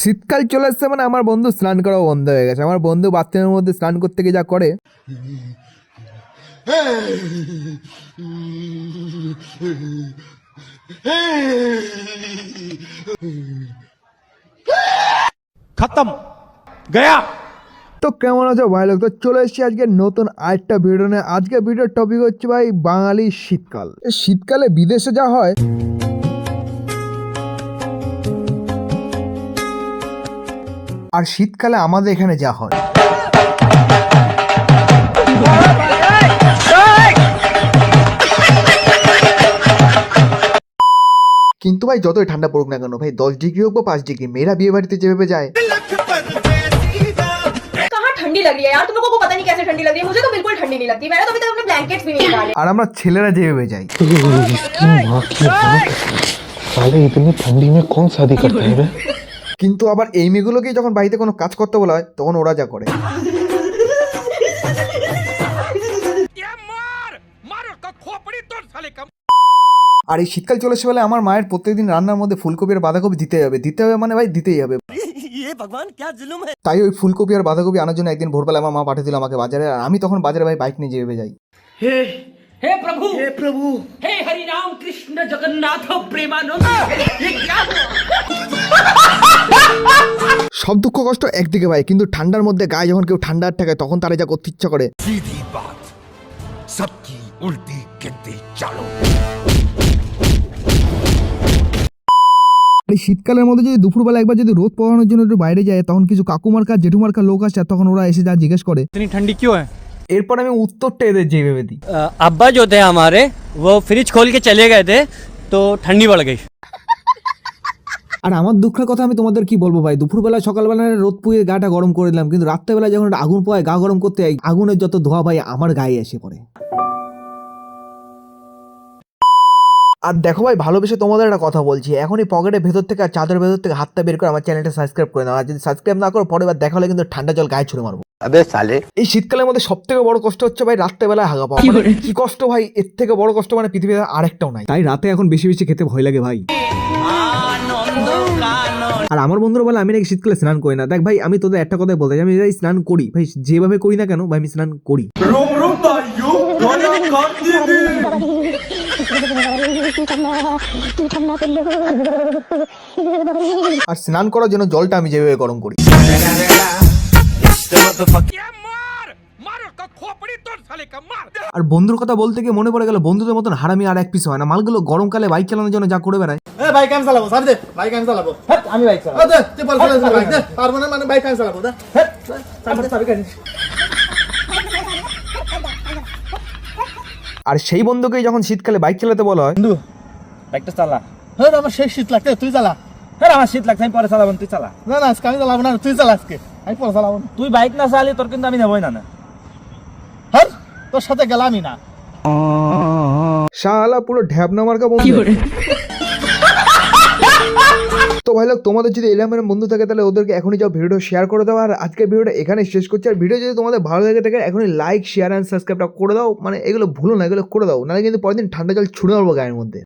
শীতকাল চলে আসছে মানে আমার বন্ধু স্নান করাও বন্ধ হয়ে গেছে। আমার বন্ধু বাথরুমের মধ্যে স্নান করতে গিয়ে যা করে। খতম। গয়া। তো কেমন আছো ভাই লোক? তো চলে এসেছি আজকে নতুন আরেকটা ভিডিও নিয়ে। আজকে ভিডিওর টপিক হচ্ছে ভাই বাঙালি শীতকাল। শীতকালে বিদেশে যা হয় আর শীতকালে আমাদের এখানে যা হয় কিন্তু ভাই যতই ঠান্ডা পড়ুক না কেন ভাই দশ ডিগ্রি হোক বা পাঁচ ডিগ্রি মেয়েরা বিয়ে বাড়িতে যেভাবে যায় कहाँ ठंडी लग रही है यार तुम लोगों को पता नहीं कैसे ठंडी लग रही है मुझे तो बिल्कुल ठंडी नहीं लगती मैंने तो अभी तक अपने ब्लैंकेट्स भी नहीं निकाले আর আমরা ছেলেরা যেভাবে যাই साले इतनी ठंडी में कौन शादी करता है बे? কিন্তু আবার এই মেয়েগুলোকেই যখন বাড়িতে কোনো কাজ করতে বলা হয় তখন ওরা যা করে আর এই শীতকাল চলে এসে বলে আমার মায়ের প্রত্যেকদিন রান্নার মধ্যে ফুলকপি আর বাঁধাকপি দিতে হবে দিতে হবে মানে ভাই দিতেই হবে তাই ওই ফুলকপি আর বাঁধাকপি আনার জন্য একদিন ভোরবেলা আমার মা পাঠিয়ে দিল আমাকে বাজারে আর আমি তখন বাজারে ভাই বাইক নিয়ে যেয়ে যাই হে হে প্রভু হে প্রভু হে হরি রাম কৃষ্ণ জগন্নাথ প্রেমানন্দ সব দুঃখ কষ্ট একদিকে ভাই কিন্তু ঠান্ডার মধ্যে গায়ে যখন কেউ ঠান্ডা থাকে তখন তারা যা করতে ইচ্ছা করে। শীতকালের মধ্যে যদি দুপুরবেলা একবার যদি রোদ পড়ানোর জন্য একটু বাইরে যায় তখন কিছু কাকুমার কাজ জেঠুমার কাজ লোক আসে তখন ওরা এসে যা জিজ্ঞেস করে। তিনি ঠান্ডি কেউ হয় এরপর আমি উত্তরটা এদের যেভাবে দিই। আব্বা যো থে আমারে ও ফ্রিজ খোল কে চলে গেছে তো ঠান্ডি বাড়ে গেছে আর আমার দুঃখের কথা আমি তোমাদের কি বলব ভাই? দুপুরবেলা সকালবেলা রোদ পুয়ে গাটা গরম করে দিলাম কিন্তু রাত্রেবেলা যখন আগুন পোয়ায় গা গরম করতে আগুনের যত ধোয়া ভাই আমার গায়ে এসে পড়ে। আর দেখো ভাই ভালোবেসে তোমাদের একটা কথা বলছি। এখনই পকেটের ভেতর থেকে আর চাদর ভেতর থেকে হাতটা বের করে আমার চ্যানেলটা সাবস্ক্রাইব করে নাও। আর যদি সাবস্ক্রাইব না করো পরে বার দেখা হলে কিন্তু ঠান্ডা জল গায়ে ছুড়ে মারবো। সালে। এই শীতকালের মধ্যে সব থেকে বড় কষ্ট হচ্ছে ভাই রাত্রেবেলায় হাগা পাওয়া। মানে কি কষ্ট ভাই এর থেকে বড় কষ্ট মানে পৃথিবীতে আরেকটাও নাই। তাই রাতে এখন বেশি বেশি খেতে ভয় লাগে ভাই। আর আমার বন্ধুরা বলে আমি নাকি শীতকালে স্নান করি না। দেখ ভাই আমি তোদের একটা কথাই বলতে আমি ভাই স্নান করি। ভাই যেভাবে করি না কেন ভাই আমি স্নান করি। আর স্নান করার জন্য জলটা আমি যেভাবে গরম করি। আর বন্ধুর কথা বলতে গিয়ে মনে পড়ে গেল বন্ধুদের মতন হারামি আর এক পিস হয় না। মালগুলো গরমকালে বাইক চালানোর জন্য যা করে বেড়ায়। বাইক আমি চালাবো সার দে বাইক আমি চালাবো। আমি বাইক চালাবো। তুই বল বাইক দে পারব না মানে বাইক আমি চালাবো দে। কাটি আর সেই বন্ধুকেই যখন শীতকালে বাইক চালাতে বলা হয় বাইকটা চালা। হ্যাঁ আমার সেই শীত লাগছে তুই চালা। হ্যাঁ আমার শীত লাগছে আমি পরে চালাবো তুই চালা। না না আজকে আমি চালাবো না তুই চালা আজকে। আমি পরে চালাবো তুই বাইক না চালি তোর কিন্তু আমি নেবই না না। হ্যাঁ তোর সাথে গেলামই না। শালা পুরো ঢ্যাবনা মার্কা বন্ধু। তো ভাই লোক তোমাদের যদি এলামের বন্ধু থাকে তাহলে ওদেরকে এখনই যাও ভিডিও শেয়ার করে দাও আর আজকে ভিডিওটা এখানে শেষ করছি। আর ভিডিও যদি তোমাদের ভালো লাগে থাকে এখনই লাইক শেয়ার অ্যান্ড সাবস্ক্রাইবটা করে দাও। মানে এগুলো ভুলো না এগুলো করে দাও। নাহলে কিন্তু পরের দিন ঠান্ডা জল ছুড়ে দেবো গায়ের মধ্যে।